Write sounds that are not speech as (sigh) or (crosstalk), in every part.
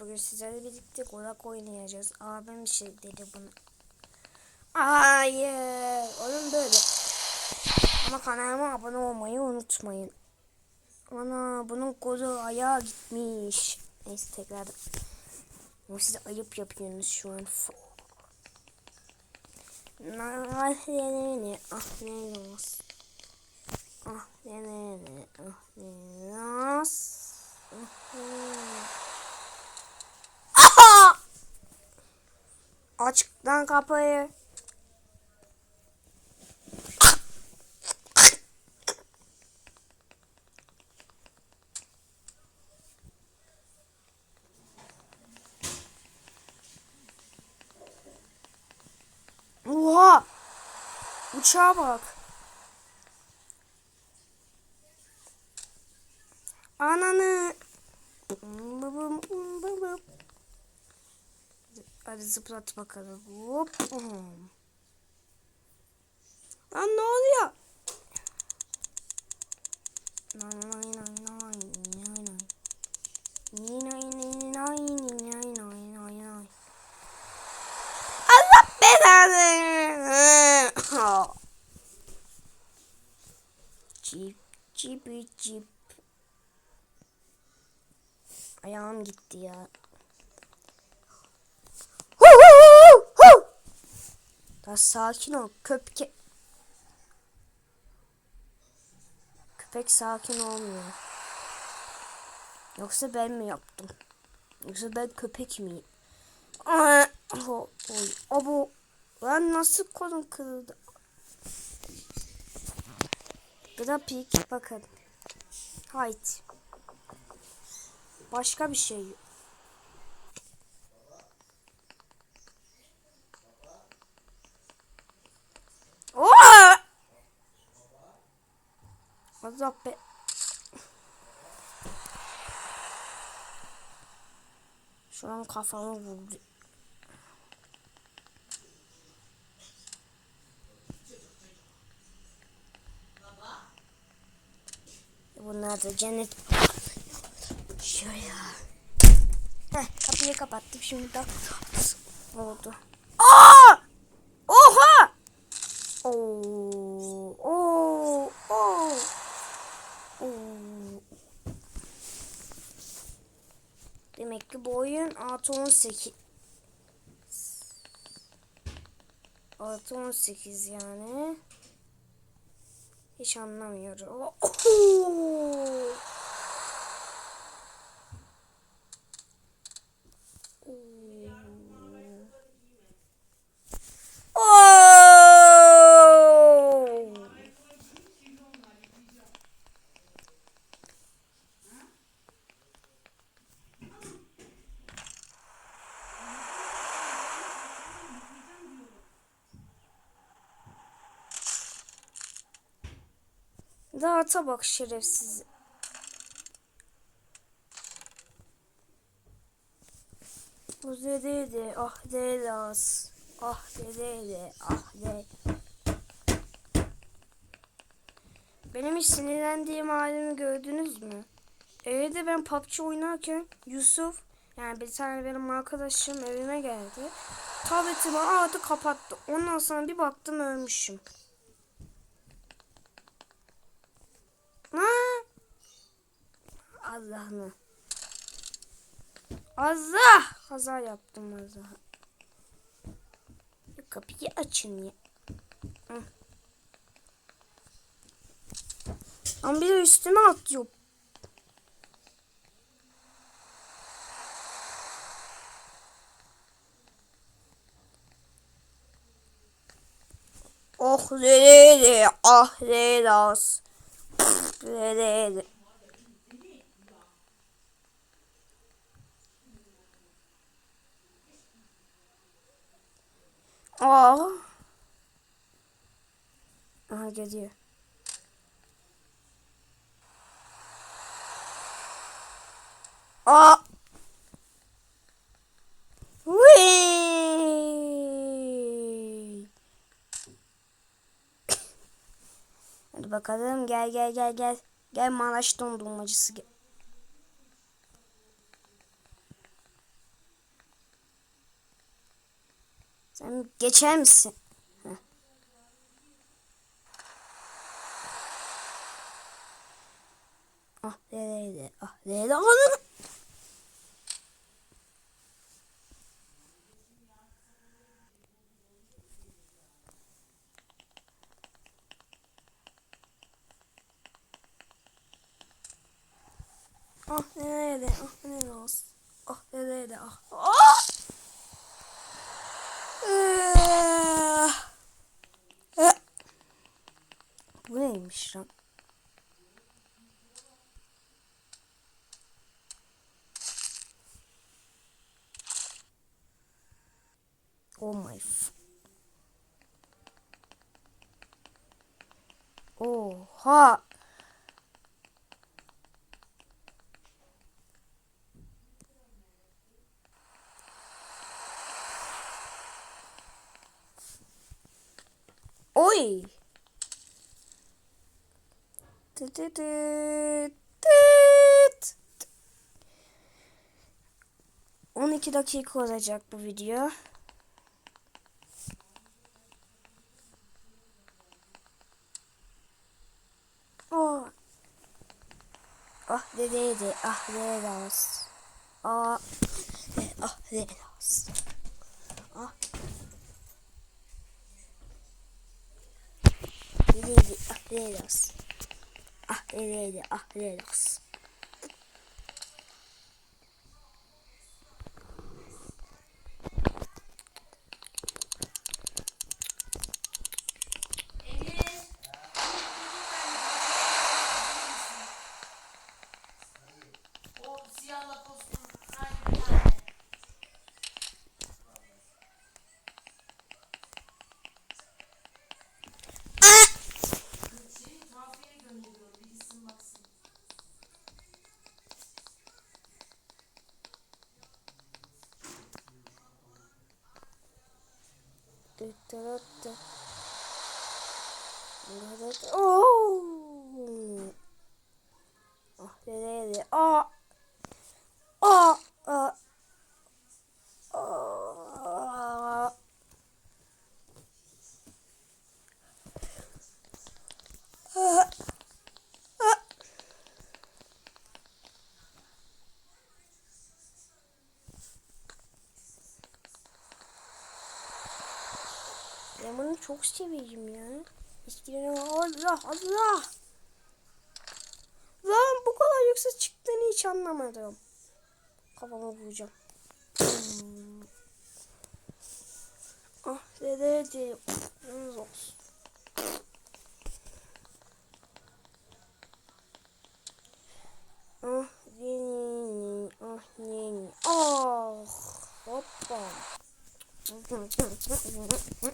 Bugün sizlerle birlikte Gorak oynayacağız. Abim bir şey dedi bunu. Hayır. Oğlum böyle. Ama kanalıma abone olmayı unutmayın. Ana bunun kodu ayağa gitmiş. Neyse tekrar. Ama size ayıp yapıyorsunuz şu an. Ah ne ne ah ne nas. Ah ne ne ah ne nas. Ah ne Aha! Aç lan kapıyı. Oha! Uçağa bak. Ananı. Bıbım, bıbım. Hadi zıplat bakalım. Hop. Lan ne oluyor? Allah belanı. Cip cip cip. Ayağım gitti ya. Daha sakin ol köpek. Köpek sakin olmuyor. Yoksa ben mi yaptım? Yoksa ben köpek miyim? Oy, abo. Lan nasıl kolum kırıldı? Grafik bakın. Haydi. Başka bir şey yok. Oha! Allah be. Şu an kafamı vurdu. Bunlar da cennet. Şöyle. Heh, kapıyı kapattım şimdi de oldu. Aa! Oha! Oo, artı 18 artı 18 yani. Hiç anlamıyorum. Oh! Dağıta bak şerefsiz. Bu dedeydi, ah dedas. Ah dedeydi, ah de. Benim hiç sinirlendiğim halimi gördünüz mü? Evde ben PUBG oynarken Yusuf yani bir tane benim arkadaşım evime geldi. Tabletimi aldı kapattı. Ondan sonra bir baktım ölmüşüm. Ha? Allah'ını. Allah! Kaza yaptım Allah. Kapıyı açın ya. Hı. Ama bir de üstüme atıyor. Oh lelele ah lelas. Lelele. Aa. Aha geliyor. Aa. Whee! Hadi bakalım gel gel gel gel. Gel Maraş dondurmacısı. Sen geçer misin? Heh. Ah nereydi? Ah nereydi? Ah nereye de ah nereye olsun. Ah nereye de ah. Ah! Bu neymiş lan? Oh my f Oha. 12 dakika olacak bu video. Oh. Ah dedeydi. Ah dedas. Ah. Ah dedas. Ah. Dedeydi. Ah dedas. Öyleydi. Ah öyleydi. Oh! Ah nereye? Aa Ben çok seveyim ya. Eskiden Allah Allah. Lan bu kadar yüksek çıktığını hiç anlamadım. Kafama vuracağım. Ah dede de. Yalnız olsun. Ah yeni ah yeni ah hoppa.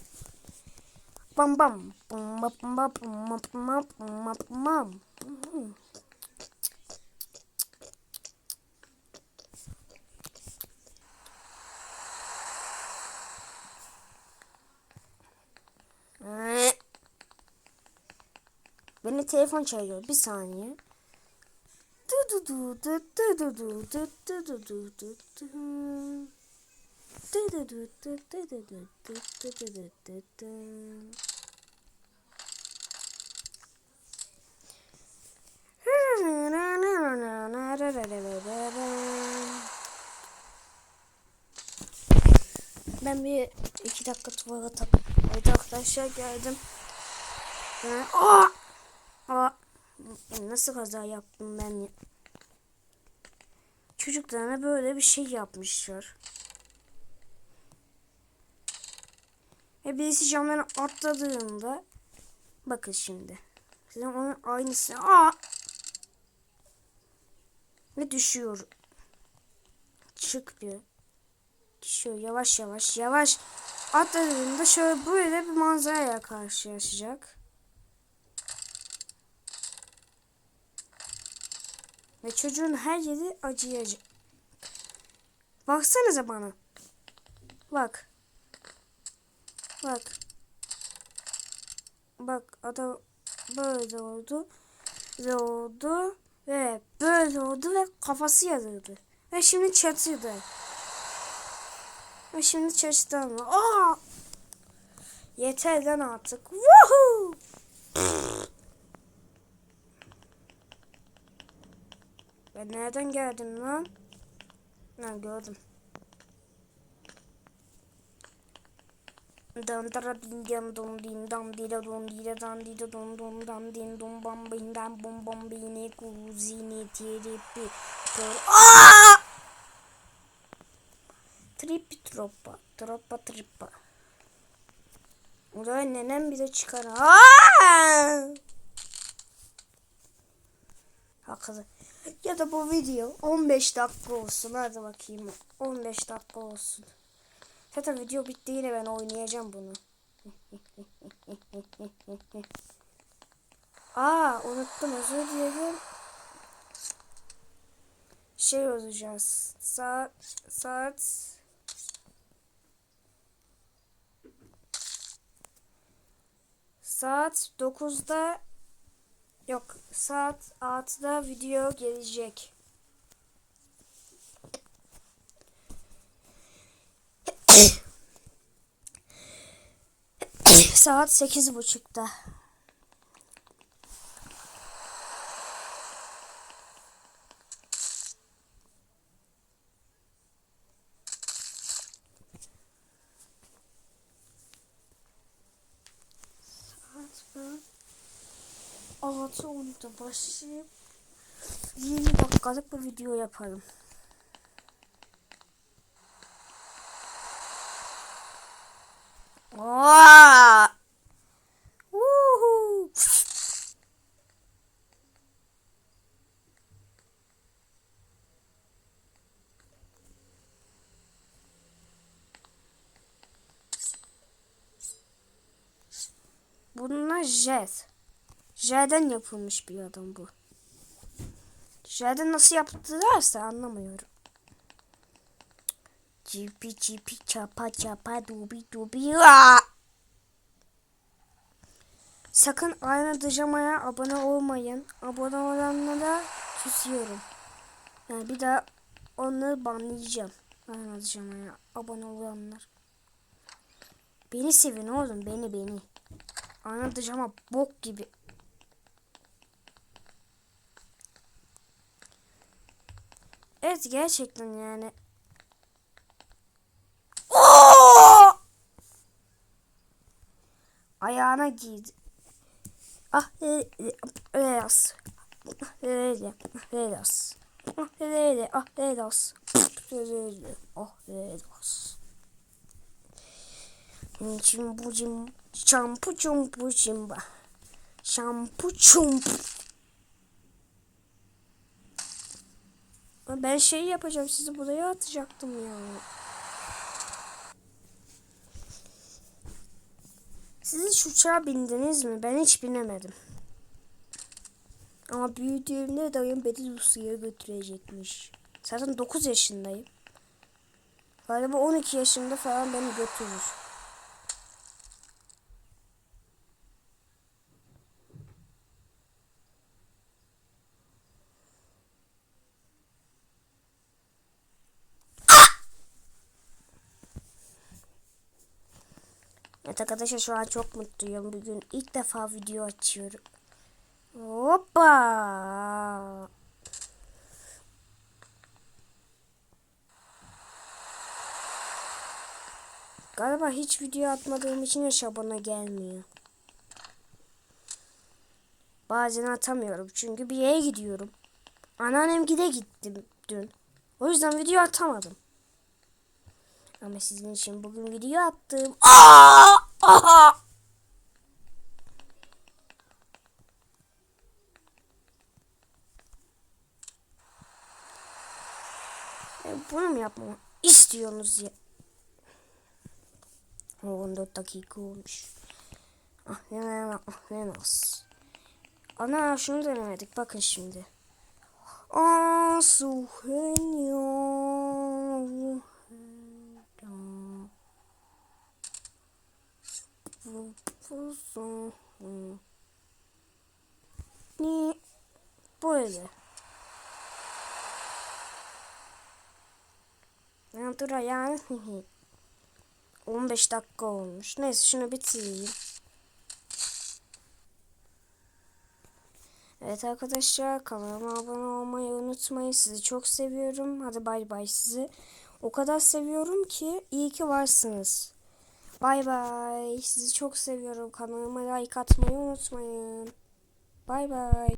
(laughs) Bam bam bam bam bam bam bam bam bam. Beni telefon çalıyor. Bir saniye. Du du du du du du du du du du du du du. Du du du du du du du du du du du du du. Ben bir iki dakika tuvalete. Evet arkadaşlar geldim. Ben, Aa! Aa! Nasıl kaza yaptım ben? Çocuklarına böyle bir şey yapmışlar. Ve birisi camdan atladığında bakın şimdi. Sizin onun aynısı. Aa! Ve düşüyor. Çıkmıyor. Düşüyor yavaş yavaş yavaş. Atladığında şöyle böyle bir manzaraya karşılaşacak. Ve çocuğun her yeri acıyacak. Baksanıza bana. Bak. Bak. Bak adam böyle oldu. Böyle oldu. Ve böyle oldu ve kafası yarıldı. Ve şimdi çatırdı. Ve şimdi çatırdı. Aa! Yeter lan artık. Woohoo! Ben nereden geldim lan? Ha gördüm. Dan dara din dan don din dan dira don dira dan dira don don dan din don bam bin dan bom bom bini kuzini tiripi tor Aa! Tripi troppa troppa trippa O da nenem bize çıkar Aa! Hakikaten. Ya da bu video 15 dakika olsun. Hadi bakayım. 15 dakika olsun. Zaten video bitti yine ben oynayacağım bunu. (laughs) Aa unuttum özür dilerim. Şey olacağız. Saat saat saat 9'da yok saat 6'da video gelecek. Saat sekiz buçukta. Saat mı? Altı onda başlayıp 20 dakikalık bir video yaparım. Aa! Woohoo! Bunlar jet. Jet'den yapılmış bir adam bu. Jet'den nasıl yaptılarsa anlamıyorum. Cipi cipi çapa çapa dubi dubi aa! Sakın aynı dışamaya abone olmayın. Abone olanlara küsüyorum. Yani bir daha onları banlayacağım. Aynı dışamaya abone olanlar. Beni sevin oğlum beni beni. Aynı dışama bok gibi. Evet gerçekten yani. Oo! Ayağına giydi. Ah Relas. Rele. Relas. Ah Rele. Ah Relas. Rele. Ah Relas. Çimbu cim. Şampu çumpu çimba. Şampu çumpu. Ben şey yapacağım sizi buraya atacaktım ya. Siz hiç uçağa bindiniz mi? Ben hiç binemedim. Ama büyüdüğümde dayım beni Rusya'ya götürecekmiş. Zaten 9 yaşındayım. Galiba 12 yaşında falan beni götürür. Evet arkadaşlar şu an çok mutluyum. Bugün ilk defa video açıyorum. Hoppa. Galiba hiç video atmadığım için yaş abone gelmiyor. Bazen atamıyorum çünkü bir yere gidiyorum. Anneannem gide gittim dün. O yüzden video atamadım. Ama sizin için bugün video attım. Aa! Aha! (laughs) E, bunu mu yapmamı istiyorsunuz ya? O 14 dakika olmuş. Ah ne ne ah ne nasıl? Ana şunu denemedik bakın şimdi. Ah suhenyo. Ni böyle. Yani. 15 dakika olmuş. Neyse şunu bitireyim. Evet arkadaşlar kanalıma abone olmayı unutmayın. Sizi çok seviyorum. Hadi bay bay sizi. O kadar seviyorum ki iyi ki varsınız. Bay bay. Sizi çok seviyorum. Kanalıma like atmayı unutmayın. Bay bay.